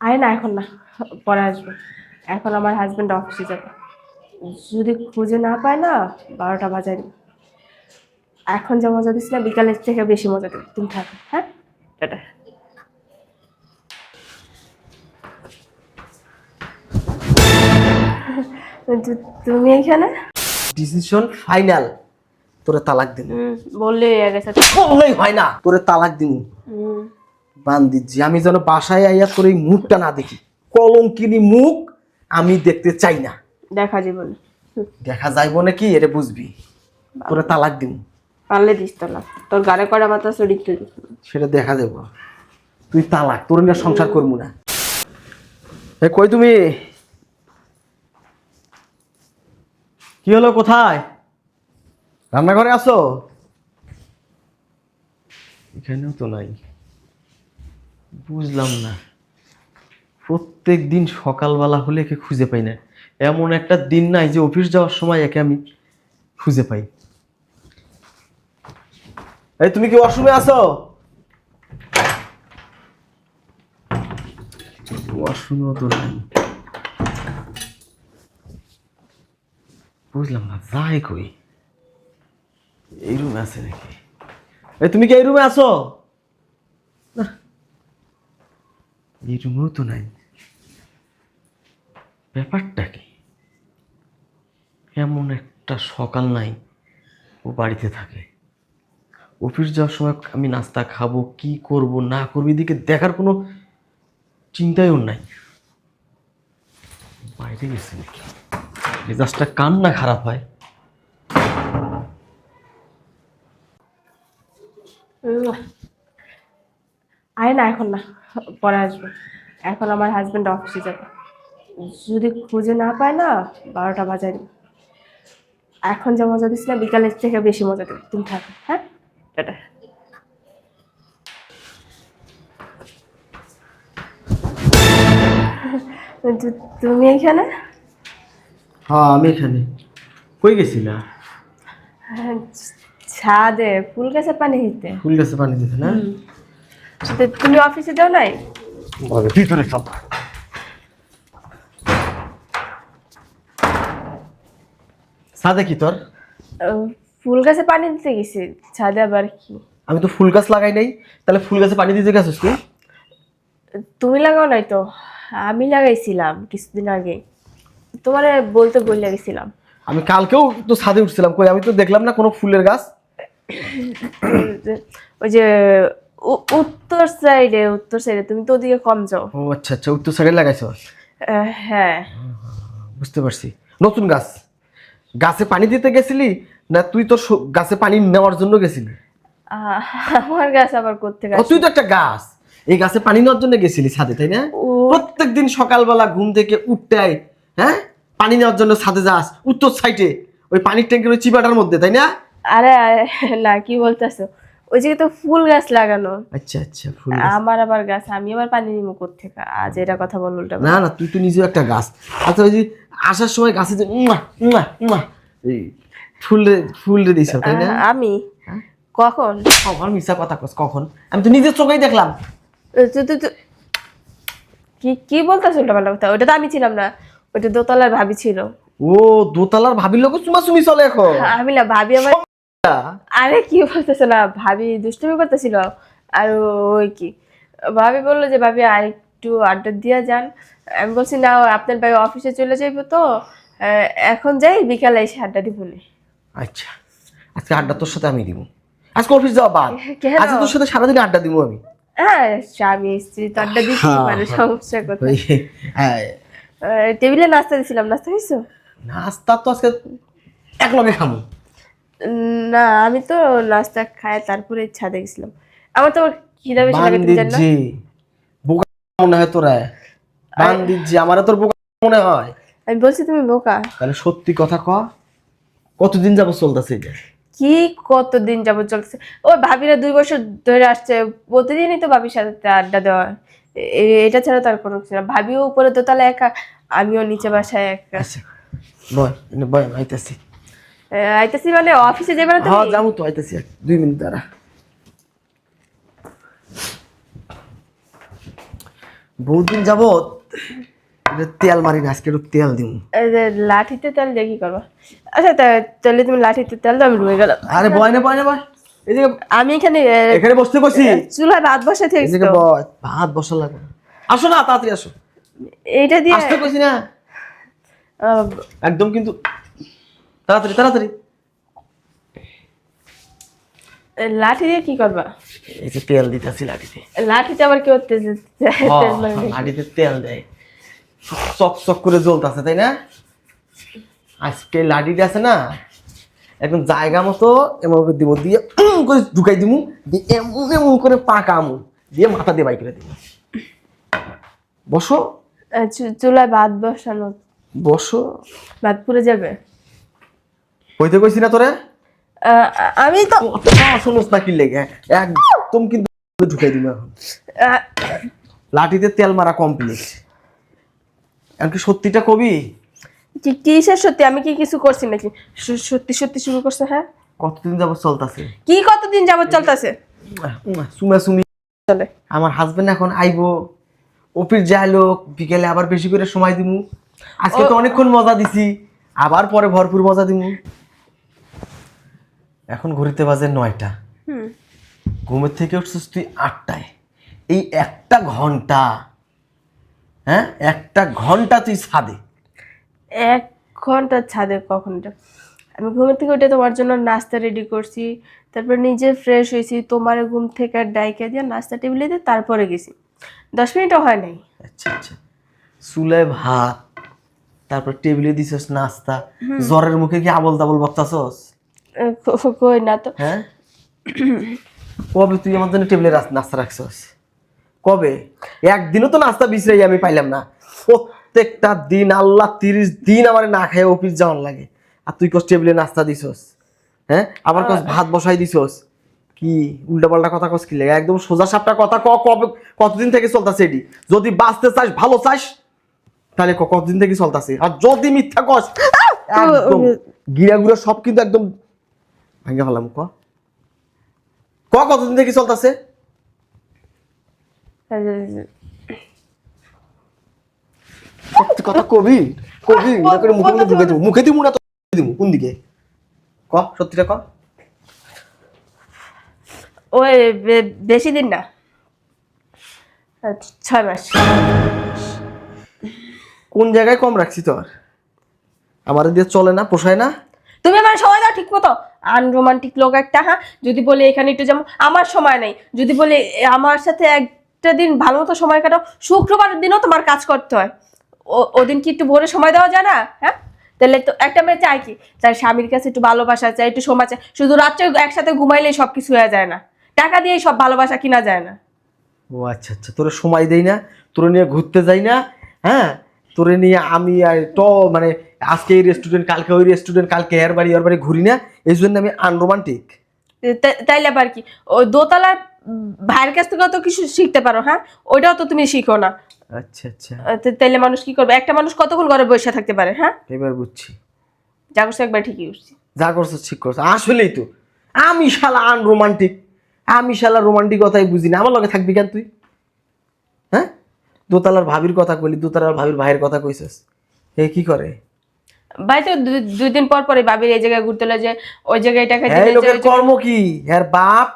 আয় না এখন না পরে আসবে। এখন আমার হাজব্যান্ড অফিসে যাবে। যদি খুঁজে না পায় না বারোটা বাজায় এখন যা মজা দিস না বিকালের থেকে বেশি মজা দেবে। তুমি থাকো হ্যাঁ? টাটা। তুমি এখানে? ডিসিশন ফাইনাল তোরে তালাক দিন বললে গেছে। বললেই হয় না তোরে তালাক দিন বান্দিজি আমি যেন বাসায় আইয়া করে এই মুখটা না দেখি। কলঙ্কিনী মুখ আমি দেখতে চাই না। দেখা জীবন দেখা যাইব নাকি? এটা বুঝবি। তোরে তালাক দিন পারলে দিস তো না তোর গাড়ে করা মাথা শরীর তুই সেটা দেখা দেব তুই তালাক তোর নিয়ে সংসার করব না। এ কই তুমি? কি হলো কোথায়? রান্নাঘরে আসো এখানেও তো নাই। বুঝলাম না। প্রত্যেক দিন সকালবেলা হলে একে খুঁজে পাই না। এমন একটা দিন নাই যে অফিস যাওয়ার সময় একে আমি খুঁজে পাই। এই, তুমি কি ওয়াশরুমে আসো ওয়াশরুমেও তো বুঝলাম না যাই কই? এই রুমে আছে নাকি? এই, তুমি কি এই রুমে আছো না এই রুমেও তো নাই। ব্যাপারটা কি? এমন একটা সকাল নাই ও বাড়িতে থাকে। অফিস যাওয়ার সময় আমি নাস্তা খাব কি করব না করব এদিকে দেখার কোনো চিন্তাই ওর নাই। বাইরে গেছে নাকি? মেজাজটা কান না খারাপ হয়? উম, আয় না এখন না পরে আসবে। এখন আমার হাজবেন্ড অফিসে যাবে। যদি খুঁজে না পায় না বারোটা বাজায় দিবে। এখন যে মজা দিস না বিকালের থেকে বেশি মজা দেবে। তুমি থাকো হ্যাঁ? টাটা। তু- তুমি এখানে? হ্যাঁ আমি এখানে। কই গেছিলা? ছাদে ফুল গাছে পানি দিতে। ফুল গাছে পানি দিতে না? তুমি অফিসে যাও নাই? ভিতরে সব। সাদে কি তোর? ফুল গাছে পানি দিতে গেছি। ছাদে আবার কি? আমি তো ফুল গাছ লাগাই নাই। তাহলে ফুল গাছে পানি দিতে গেছিস তুই? তুমি লাগাও নাই তো। আমি লাগাইছিলাম কিছুদিন আগে। তোমারে বলতে বলে গেছিলাম আমি কালকেও তো ছাদে উঠছিলাম। কই আমি তো দেখলাম না কোনো ফুলের গাছ। ওই যে উত্তর সাইডে উত্তর সাইডে তুমি তো ওদিকে কম যাও। ও আচ্ছা আচ্ছা উত্তর সাইডে লাগাইছ? হ্যাঁ। বুঝতে পারছি। নতুন গাছ। গাছে পানি দিতে গেছিলি না তুই তো গাছে পানি নেওয়ার জন্য গেছিলি? আমার গাছ আবার তুই তো একটা গাছ। এই গাছে পানি নেওয়ার জন্য গেছিলি ছাদে তাই না? ও- প্রত্যেক দিন সকালবেলা ঘুম থেকে উঠতে আয়, হ্যাঁ? পানি নেওয়ার জন্য ছাদে যাস উত্তর সাইডে। ওই পানির ট্যাঙ্কের ওই চিপাটার মধ্যে তাই না? আরে আরে, না কি বলতেছো? ওই জায়গায় তো ফুল গাছ লাগানো। আচ্ছা আচ্ছা ফুল আমার আবার গাছ আমি আবার পানি নিবো কোথেকে আজ এটা কথা বল উল্টা না না তুই তো নিজেও একটা গাছ। আচ্ছা ওই যে আসার সময় গাছে যে উম্মা, উম্মা, উম্মা, এই ফুল ফুল দিছ তাই না? আমি? হ্যাঁ? কখন? কখন? মিশা কথা কস কখন? আমি তো নিজের চোখেই দেখলাম। কি কি বলতেছ উল্টা পাল্টা কথা? ওটা তো আমি ছিলাম না। ওটা দোতলার ভাবি ছিল। ও দোতলার ভাবির লোক চুমাচুমি চলে এখন। আমি না ভাবি আমার আরে কি বলতেছে না ভাবি দুষ্টুমি করতেছিল। আর ওই কি ভাবি বলল যে ভাবি আর একটু আড্ডা দিয়া যান। আমি বলছি না আপনার ভাই অফিসে চলে যাইবো তো। এখন যাই বিকালে এসে আড্ডা দিব। আচ্ছা আজকে আড্ডা তোর সাথে আমি দিব। আজকে অফিস যাওয়া বাদ। আজকে তোর সাথে সারাদিন আড্ডা দিব আমি। হ্যাঁ স্বামী স্ত্রী তো আড্ডা দিচ্ছি মানে। সমস্যা কোথায় হ্যাঁ, টেবিলে নাস্তা দিছিলাম নাস্তা খাইছো? নাস্তা তো আজকে এক লগে খামু না আমি তো নাস্তা খায় তারপরে ছাদে গেছিলাম। আমার তো খিদা বেশি লাগে তুমি জানো? বোকা মনে হয় তোরা। বান্দিজি আমারও তোর বোকা মনে হয়। আমি বলছি তুমি বোকা। তাহলে সত্যি কথা ক কতদিন যাব চলতেছে এটা? কি কতদিন যাবত চলছে? ওই ভাবিরা দুই বছর ধরে আসছে প্রতিদিনই তো ভাবির সাথে আড্ডা দেওয়া। এটা ছাড়া তার কোনো কিছু না। ভাবিও উপরে দোতলা একা আমিও নিচে বাসায় একা। আচ্ছা বয় বয় আইতাছি। আইতাছি মানে অফিসে যাবে না হ্যাঁ যাব তো আইতাছি। দুই মিনিট দাঁড়া। বহুদিন যাবত এটা তেল মারি না আজকে একটু তেল দিম। এই লাঠিতে তেল দিয়ে কি করব? আচ্ছা তাহলে তুমি লাঠিতে তেল দাও আমি রয়ে গেলাম। আরে বয় না বয় না বয়। এদিকে আমি এখানে এখানে বসতে কইছি চুলায় ভাত বসে থেকেছি এদিকে বয় ভাত বসা লাগবে। আসো না তাড়াতাড়ি আসো। এইটা দিয়ে আসতে কইছি না। একদম কিন্তু তাড়াতাড়ি তাড়াতাড়ি। লাঠি দিয়ে কি করবা? এই যে তেল দিতেছি লাঠিতে। লাঠিতে আবার কি নাকি? লাঠিতে তেল দেয়। চক চক করে জ্বলতেছে তাই না? আজকে লাঠিটা আছে না একদম জায়গা মতো এমন করে দিব দিয়ে করে ঢুকাই দিমু দিয়ে এমন এমন করে পাকামু দিয়ে মাথা দিয়ে বাই করে দিব বসো। চুলায় ভাত বসানো। বসো। ভাত পুড়ে যাবে? হইতে কইছি না তোরে? আমি তো শুনোস না কি লেগে একদম কিন্তু ঢুকাই দিব এখন। লাঠিতে তেল মারা কমপ্লিট এমনকি সত্যিটা কবি? কি কিসের সত্যি? আমি কি কিছু করছি নাকি? সত্যি সত্যি শুরু করছে হ্যাঁ? কতদিন যাবত চলতেছে? কি কতদিন যাবত চলতেছে? সুমা সুমি। চলে। আমার হাজবেন্ড এখন আইবো। অফিস যাইলো বিকেলে আবার বেশি করে সময় দিমু। আজকে তো অনেকক্ষণ মজা দিছি। আবার পরে ভরপুর মজা দিমু। এখন ঘুরিতে বাজে নয়টা। ঘুমের থেকে উঠছিস তুই আটটায়। এই একটা ঘণ্টা হ্যাঁ? একটা ঘণ্টা তুই ছাদে। এক ঘণ্টা ছাদে কখনটা আমি ঘুমের থেকে উঠে তোমার জন্য নাস্তা রেডি করছি তারপর নিজে ফ্রেশ হয়েছি তোমার ঘুম থেকে ডাইকা দিয়ে নাস্তা টেবিলে দিয়ে তারপরে গেছি। দশ মিনিটও হয় নাই। আচ্ছা আচ্ছা। চুলায় ভাত তারপর টেবিলে দিছস নাস্তা। জ্বরের মুখে কি আবল তাবল বক্তাছস? কই না তো। হ্যাঁ? কবে তুই আমার জন্য টেবিলে নাস্তা রাখছস? কবে? একদিনও তো নাস্তা বিছরাই আমি পাইলাম না। প্রত্যেকটা দিন আল্লাহ তিরিশ দিন আমার না খায় অফিস যাওয়ার লাগে। আর তুই কস টেবিলে নাস্তা দিছস? হ্যাঁ? আবার কস ভাত বসাই দিছস? কি উল্টাপাল্টা কথা কস কি লাগে? একদম সোজা সাপটা কথা ক কবে কতদিন থেকে চলতেছে এটি? যদি বাঁচতে চাস ভালো চাস তাহলে কতদিন থেকে চলতেছে? আর যদি মিথ্যা কস একদম গিরা গুড়া সব কিন্তু একদম ভাঙ্গা ফেলাম ক? ক কতদিন থেকে চলতেছে? কথা কবি কবি করে মুখে মুখে ঢুকে দিব। মুখে দিব না তো দিব? কোন দিকে? ক সত্যিটা ক? ওই বেশি দিন না। ছয় মাস। কোন জায়গায় কম রাখছি তোর আমার দিয়ে চলে না পোষায় না? তুমি আমার সময় দাও ঠিক মতো। আনরোমান্টিক লোক একটা হ্যাঁ? যদি বলে এখানে একটু যেমন, আমার সময় নেই। যদি বলে আমার সাথে একটা দিন ভালো মতো সময় কাটাও, শুক্রবারের দিনও তোমার কাজ করতে হয়। ও, ওদিন কি একটু ভোরে সময় দেওয়া যায় না? হ্যাঁ? তাহলে তো একটা মেয়ে চাই কি? তার স্বামীর কাছে একটু ভালোবাসা চাই একটু সময় চাই শুধু রাত্রে একসাথে ঘুমাইলেই সব কিছু হয়ে যায় না। টাকা দিয়েই সব ভালোবাসা কিনা যায় না। ও আচ্ছা আচ্ছা। তোরা সময় দেই না, তোরা নিয়ে ঘুরতে যাই না হ্যাঁ? তোরে নিয়ে আমি আর ট মানে আজকে এই রেস্টুরেন্ট কালকে ওই রেস্টুরেন্ট কালকে এর বাড়ি ওর বাড়ি ঘুরি না এই জন্য আমি আনরোমান্টিক। তাইলে আবার কি? ওই দোতলার ভাইয়ের কাছ থেকে তো কিছু শিখতে পারো হ্যাঁ? ওইটাও তো তুমি শিখো না। আচ্ছা আচ্ছা। তাইলে মানুষ কি করবে? একটা মানুষ কতক্ষণ ঘরে বসে থাকতে পারে হ্যাঁ? এবার বুঝছি। যা করছে একবার ঠিকই উঠছি যা করছ ঠিক করছ। আসলেই তো আমি শালা আনরোমান্টিক আমি শালা রোমান্টিকতাই বুঝি না। আমার লগে থাকবি কেন তুই? হ্যাঁ? দোতলার ভাবির কথা কইলি দোতলার ভাবির ভাইয়ের কথা কইছিস। এ কি করে? ভাই তো দুই দিন পর পরে ভাবির এই জায়গায় ঘুরতে যে ওই জায়গায় টাকা হ্যাঁ কর্ম কি? এর বাপ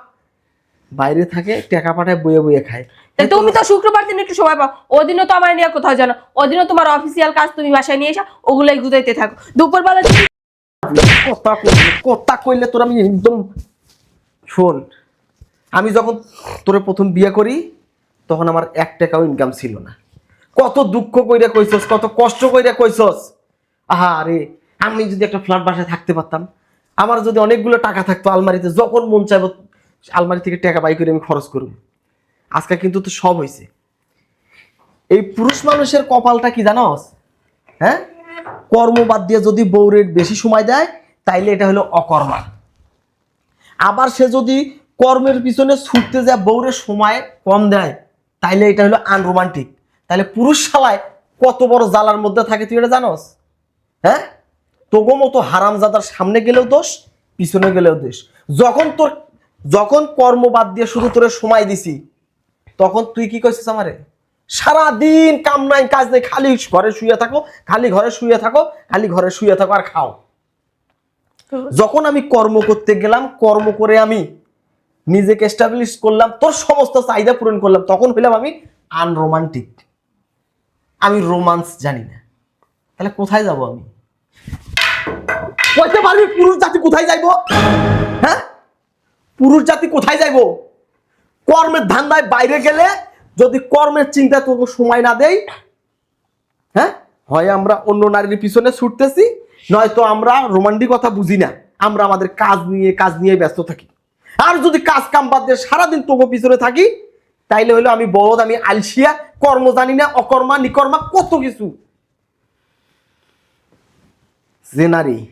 বাইরে থাকে টাকা পাঠায় বইয়ে বইয়ে খায়। তুমি তো শুক্রবার দিন একটু সময় পাও। ওদিনও তো আমার নিয়ে কোথাও জানো। ওদিনও তোমার অফিসিয়াল কাজ তুমি বাসায় নিয়ে এসো ওগুলোই গুদাইতে থাকো। দুপুরবেলা কথা কথা কইলে তোর আমি একদম শোন আমি যখন তোরে প্রথম বিয়ে করি তখন আমার এক টাকাও ইনকাম ছিল না। কত দুঃখ কইরা কইছস কত কষ্ট কইরা কইছস। আহা রে আমি যদি একটা ফ্ল্যাট বাসায় থাকতে পারতাম, আমার যদি অনেকগুলো টাকা থাকতো আলমারিতে, যখন মন চাইব, আলমারি থেকে টাকা বাই করে আমি খরচ করব আজকে কিন্তু তো সব হয়েছে এই পুরুষ মানুষের কপালটা কি জানোস হ্যাঁ? কর্ম বাদ দিয়ে যদি বউরের বেশি সময় দেয়, তাইলে এটা হলো অকর্মা। আবার সে যদি কর্মের পিছনে ছুটতে যায় বউরের সময় কম দেয়, তাইলে এটা হলো আনরোমান্টিক তাহলে পুরুষ শালায় কত বড় জ্বালার মধ্যে থাকে, তুই এটা জানোস? হ্যাঁ? তোগো মতো হারামজাদার সামনে গেলেও দোষ, পিছনে গেলেও দোষ। যখন তোর, যখন কর্ম বাদ দিয়ে শুধু তোরে সময় দিছি, তখন তুই কি কইছিস আমারে? সারাদিন কাম নাই কাজ নেই, খালি ঘরে শুয়ে থাকো, খালি ঘরে শুয়ে থাকো, খালি ঘরে শুয়ে থাকো আর খাও। যখন আমি কর্ম করতে গেলাম, কর্ম করে আমি নিজেকে এস্টাবলিশ করলাম, তোর সমস্ত চাহিদা পূরণ করলাম, তখন হইলাম আমি আনরোমান্টিক আমি রোমান্স জানি না। তাহলে কোথায় যাব আমি? কইতে পারবি পুরুষ জাতি কোথায় যাইব? হ্যাঁ? পুরুষ জাতি কোথায় যাইব? কর্মের ধান্দায় বাইরে গেলে যদি কর্মের চিন্তা তোকে সময় না দেই হ্যাঁ? হয় আমরা অন্য নারীর পিছনে ছুটতেছি, নয়তো আমরা রোমান্টিক রোমান্টিকতা বুঝি না। আমরা আমাদের কাজ নিয়ে কাজ নিয়ে ব্যস্ত থাকি। আর যদি কাজ কাম বাদ দিয়ে সারাদিন তোকে পিছনে থাকি, তাইলে হলো আমি বলদ আমি আলসিয়া, কর্ম জানি না, অকর্মা, নিকর্মা, কত কিছু। যে নারী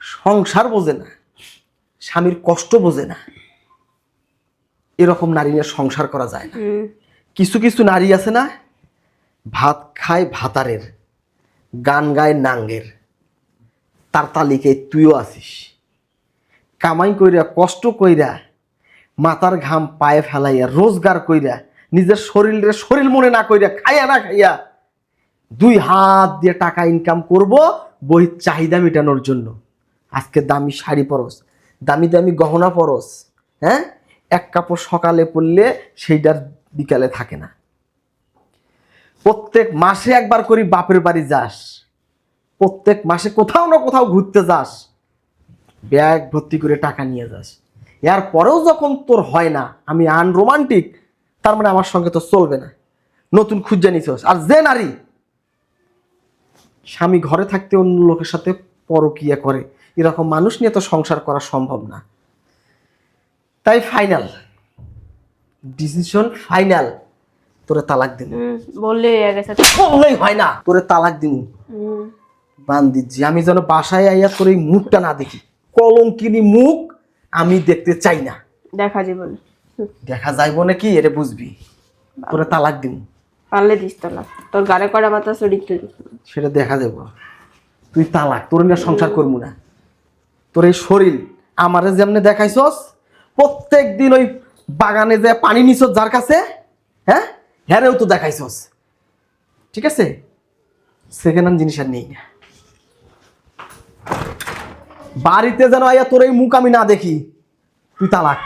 সংসার বোঝে না স্বামীর কষ্ট বোঝে না এরকম নারী নিয়ে সংসার করা যায় না। কিছু কিছু নারী আছে না ভাত খায় ভাতারের গান গায় নাঙ্গের তার তালিকায় তুইও আছিস। কামাই কইরা কষ্ট কইরা মাথার ঘাম পায়ে ফেলাইয়া রোজগার কইরা নিজের শরীরের শরীর মনে না কইরা খাইয়া না খাইয়া দুই হাত দিয়ে টাকা ইনকাম করব বহির চাহিদা মেটানোর জন্য। আজকে দামি শাড়ি পরস, দামি দামি গহনা পরস হ্যাঁ? এক কাপড় সকালে পরলে সেইটার বিকালে থাকে না। প্রত্যেক মাসে একবার করি বাপের বাড়ি যাস। প্রত্যেক মাসে কোথাও না কোথাও ঘুরতে যাস। ব্যাগ ভর্তি করে টাকা নিয়ে যাস। এর পরেও যখন তোর হয় না, আমি আনরোমান্টিক তার মানে আমার সঙ্গে তো চলবে না। নতুন খুঁজে নিছস। আর যে নারী স্বামী ঘরে থাকতে অন্য লোকের সাথে পরকিয়া করে। এরকম মানুষ নিয়ে তো সংসার করা সম্ভব না। তাই ফাইনাল ডিসিশন ফাইনাল তোরে তালাক দিন বললে হয়ে বললেই হয় না। তোরে তালাক দিন বান্দিজি আমি যেন বাসায় আইয়া তোর এই মুখটা না দেখি। কলঙ্কিনী মুখ আমি দেখতে চাই না। দেখা জীবন দেখা যাইব নাকি এটা বুঝবি। তোরে তালাক দিন পারলে দিস না। তোর গাড়ে করা মাথা চরিত্র সেটা দেখা দেব। তুই তালাক, তোর না সংসার করব না। তোর এই শরীর আমারে যেমনে দেখাইছস প্রত্যেক দিন ওই বাগানে যে পানি নিছস যার কাছে হ্যাঁ? হ্যারেও তো দেখাইছস। ঠিক আছে? সেকেন্ড হ্যান্ড জিনিস আর নেই। না বাড়িতে যেন আইয়া তোর এই মুখ আমি না দেখি, তুই তালাক।